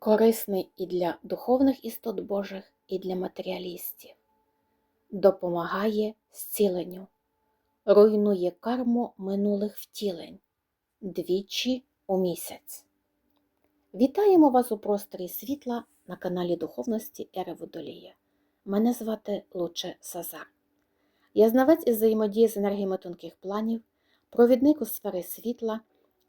корисний і для духовних істот Божих, і для матеріалістів, допомагає зціленню, руйнує карму минулих втілень двічі у місяць. Вітаємо вас у просторі світла на каналі Духовності Ери Водолія. Мене звати Луче Сазар. Я знавець із взаємодії з енергіями тонких планів, провідник у сфери світла,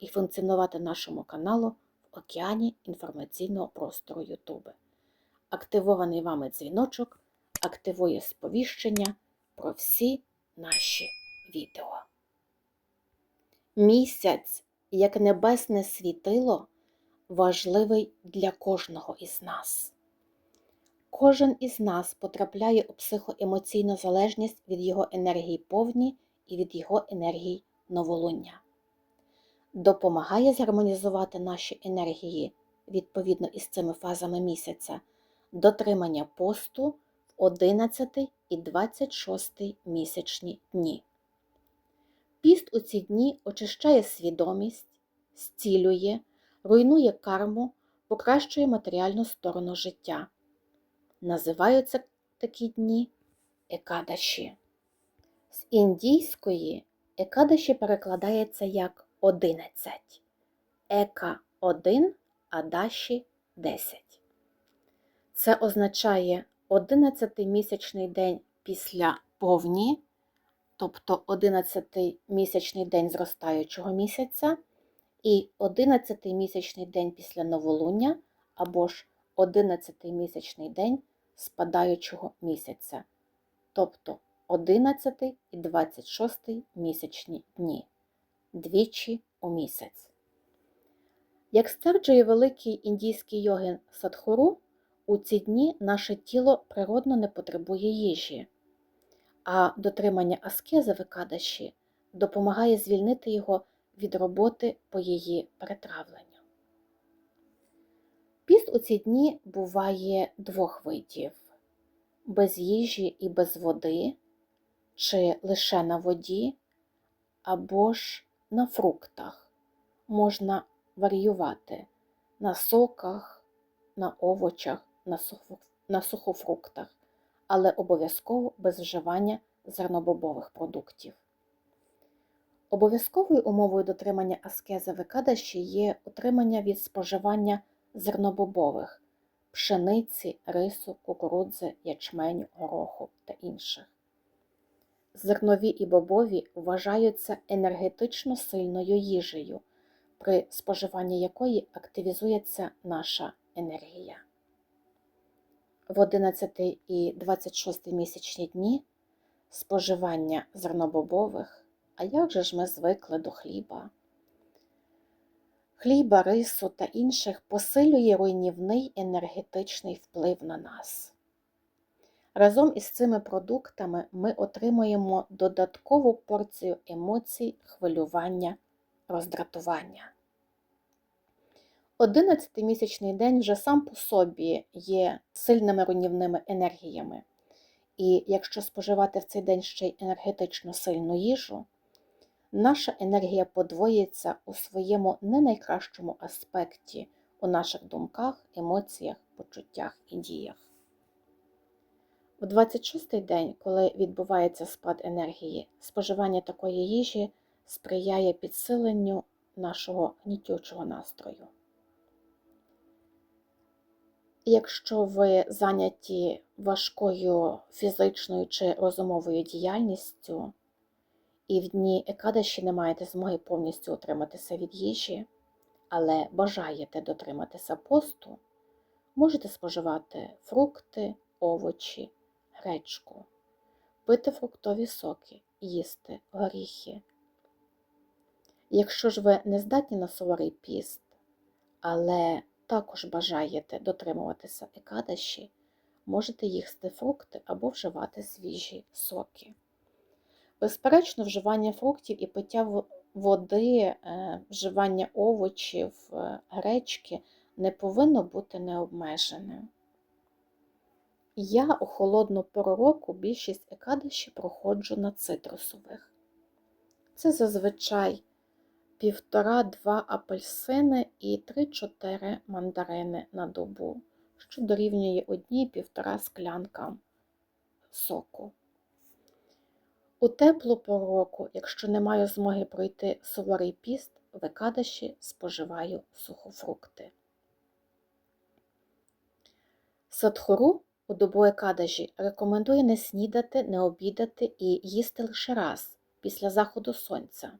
і функціонувати нашому каналу в океані інформаційного простору YouTube. Активований вами дзвіночок активує сповіщення про всі наші відео. Місяць, як небесне світило, важливий для кожного із нас. Кожен із нас потрапляє у психоемоційну залежність від його енергії повні і від його енергії новолуння. Допомагає згармонізувати наші енергії відповідно із цими фазами місяця дотримання посту в 11 і 26 місячні дні. Піст у ці дні очищає свідомість, зцілює, руйнує карму, покращує матеріальну сторону життя. Називаються такі дні екадаші. З індійської екадаші перекладається як 11, ека 1, а даші 10. Це означає 11 місячний день після повні, тобто 11 місячний день зростаючого місяця, і 11 місячний день після новолуння, або ж 11 місячний день спадаючого місяця, тобто 11 і 26 місячні дні, двічі у місяць. Як стверджує великий індійський йогін Садхуру, у ці дні наше тіло природно не потребує їжі, а дотримання аскези в екадаші допомагає звільнити його від роботи по її перетравленню. Піст у ці дні буває двох видів без їжі і без води, чи лише на воді, або ж на фруктах. Можна варіювати на соках, на овочах, на, сухо, на сухофруктах, але обов'язково без вживання зернобобових продуктів. Обов'язковою умовою дотримання аскези в екадаші є утримання від споживання зернобобових пшениці, рису, кукурудзи, ячменю, гороху та інших. Зернові і бобові вважаються енергетично сильною їжею, при споживанні якої активізується наша енергія. В 11 і 26 місячні дні споживання зернобобових, а як же ж ми звикли до хліба? хліба, рису та інших посилює руйнівний енергетичний вплив на нас. Разом із цими продуктами ми отримуємо додаткову порцію емоцій, хвилювання, роздратування. Одинадцятий місячний день вже сам по собі є сильними руйнівними енергіями, і якщо споживати в цей день ще й енергетично сильну їжу, наша енергія подвоїться у своєму не найкращому аспекті у наших думках, емоціях, почуттях і діях. В 26-й день, коли відбувається спад енергії, споживання такої їжі сприяє підсиленню нашого гнітючого настрою. Якщо ви зайняті важкою фізичною чи розумовою діяльністю, і в дні екадаші не маєте змоги повністю утриматися від їжі, але бажаєте дотриматися посту, можете споживати фрукти, овочі, гречку, пити фруктові соки, їсти горіхи. Якщо ж ви не здатні на суворий піст, але також бажаєте дотримуватися екадаші, можете їсти фрукти або вживати свіжі соки. Безперечно, вживання фруктів і пиття води, е, вживання овочів, е, гречки не повинно бути необмеженим. Я у холодну пору року більшість екадаші проходжу на цитрусових. Це зазвичай півтора-два апельсини і 3-4 мандарини на добу, що дорівнює одній-півтора склянка соку. У теплу пору року, якщо не маю змоги пройти суворий піст, в екадаші споживаю сухофрукти. Садхуру у добу екадажі рекомендує не снідати, не обідати і їсти лише раз після заходу сонця.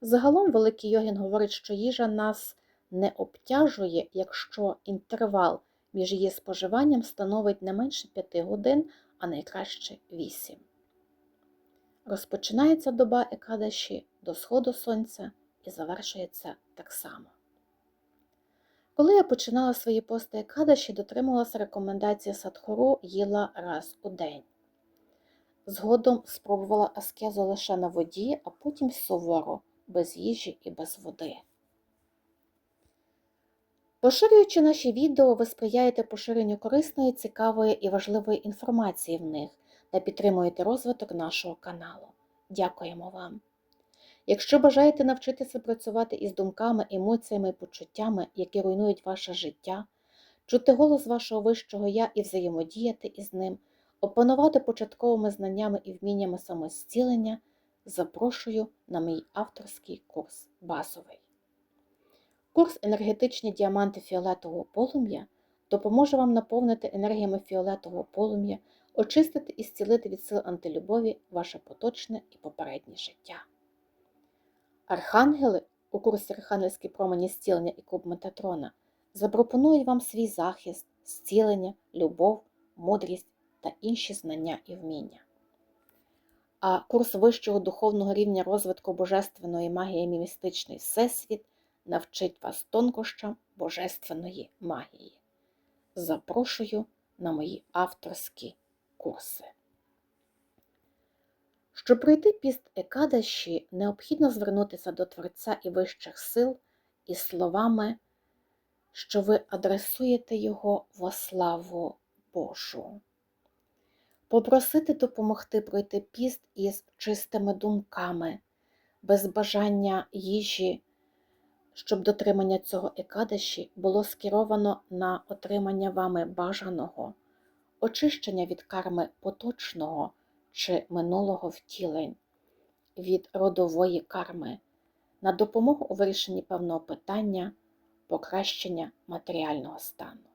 Загалом великий йогін говорить, що їжа нас не обтяжує, якщо інтервал між її споживанням становить не менше 5 годин, а найкраще 8. Розпочинається доба екадаші до сходу сонця і завершується так само. Коли я починала свої пости екадаші, дотримувалася рекомендації Садхуру їла раз у день. Згодом спробувала аскезу лише на воді, а потім суворо, без їжі і без води. Поширюючи наші відео, ви сприяєте поширенню корисної, цікавої і важливої інформації в них та підтримуєте розвиток нашого каналу. Дякуємо вам! Якщо бажаєте навчитися працювати із думками, емоціями почуттями, які руйнують ваше життя, чути голос вашого вищого я і взаємодіяти із ним, опанувати початковими знаннями і вміннями самостілення, запрошую на мій авторський курс базовий. Курс енергетичні діаманти фіолетового полум'я допоможе вам наповнити енергіями фіолетового полум'я, очистити і зцілити від сил антилюбові ваше поточне і попереднє життя. Архангели у курсі Архангельські промені зцілення і куб Метатрона запропонують вам свій захист, зцілення, любов, мудрість та інші знання і вміння. А курс вищого духовного рівня розвитку божественної магії і містичний всесвіт навчить вас тонкощам божественної магії. Запрошую на мої авторські курси. Щоб пройти піст Екадаші, необхідно звернутися до Творця і вищих сил із словами, що ви адресуєте його во славу Божу. Попросити допомогти пройти піст із чистими думками, без бажання їжі, щоб дотримання цього екадаші було скеровано на отримання вами бажаного, очищення від карми поточного чи минулого втілень, від родової карми, на допомогу у вирішенні певного питання, покращення матеріального стану.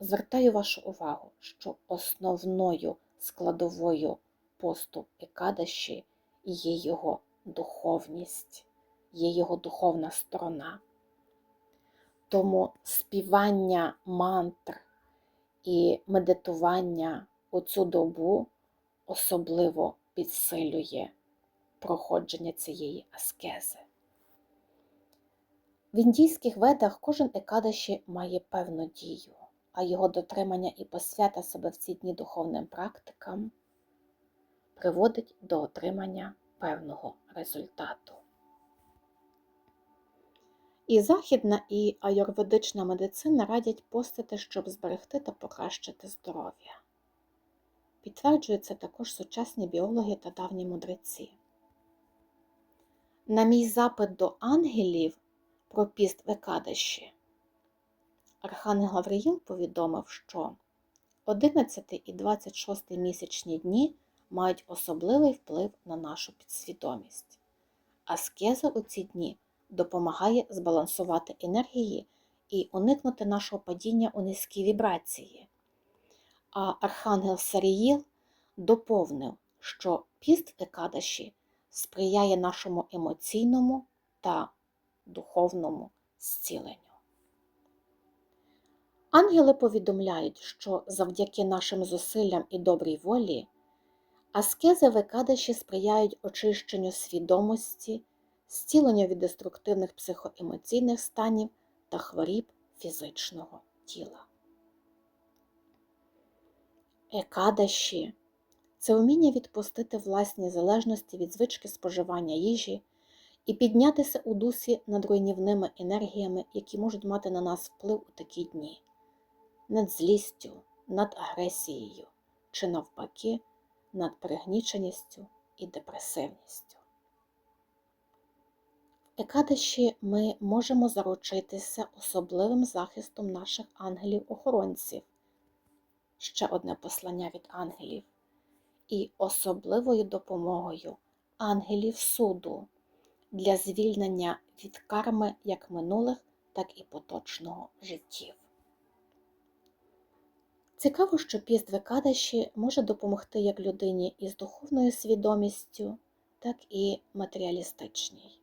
Звертаю вашу увагу, що основною складовою посту Екадаші є його духовність, є його духовна сторона. Тому співання мантр і медитування у цю добу особливо підсилює проходження цієї аскези. В індійських ведах кожен екадаші має певну дію, а його дотримання і посвята себе в ці дні духовним практикам приводить до отримання певного результату. І західна, і аюрведична медицина радять постити, щоб зберегти та покращити здоров'я. Підтверджують це також сучасні біологи та давні мудреці. На мій запит до ангелів про піст в Архангел Гавриїл повідомив, що 11 і 26 місячні дні мають особливий вплив на нашу підсвідомість. Аскеза у ці дні допомагає збалансувати енергії і уникнути нашого падіння у низькі вібрації. А Архангел Саріїл доповнив, що піст Екадаші сприяє нашому емоційному та духовному зціленню. Ангели повідомляють, що завдяки нашим зусиллям і добрій волі аскези в Екадаші сприяють очищенню свідомості, зціленню від деструктивних психоемоційних станів та хворіб фізичного тіла. Екадаші це вміння відпустити власні залежності від звички споживання їжі і піднятися у дусі над руйнівними енергіями, які можуть мати на нас вплив у такі дні, над злістю, над агресією чи навпаки над пригніченістю і депресивністю. В Екадаші ми можемо заручитися особливим захистом наших ангелів-охоронців, ще одне послання від ангелів, і особливою допомогою ангелів суду для звільнення від карми як минулих, так і поточного життів. Цікаво, що піст Векадаші може допомогти як людині із духовною свідомістю, так і матеріалістичній.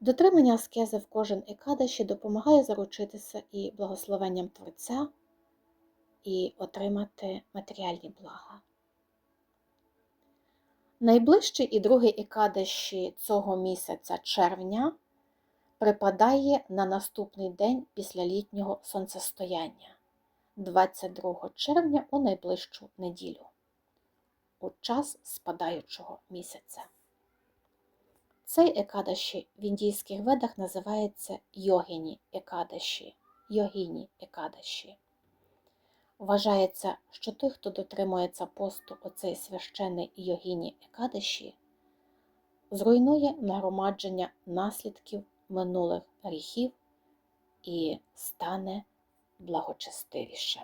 Дотримання аскези в кожен екадаші допомагає заручитися і благословенням Творця, і отримати матеріальні блага. Найближчий і другий екадаші цього місяця червня припадає на наступний день після літнього сонцестояння. 22 червня у найближчу неділю, у час спадаючого місяця. Цей екадаші в індійських ведах називається йогіні екадаші, йогіні екадаші. Вважається, що той, хто дотримується посту оцей священний йогіні екадиші, зруйнує нагромадження наслідків минулих гріхів і стане благочестивішим.